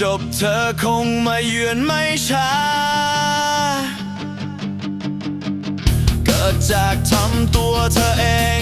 จบเธอคงมาเยือนไม่ช้า เกิดจากทำตัวเธอเอง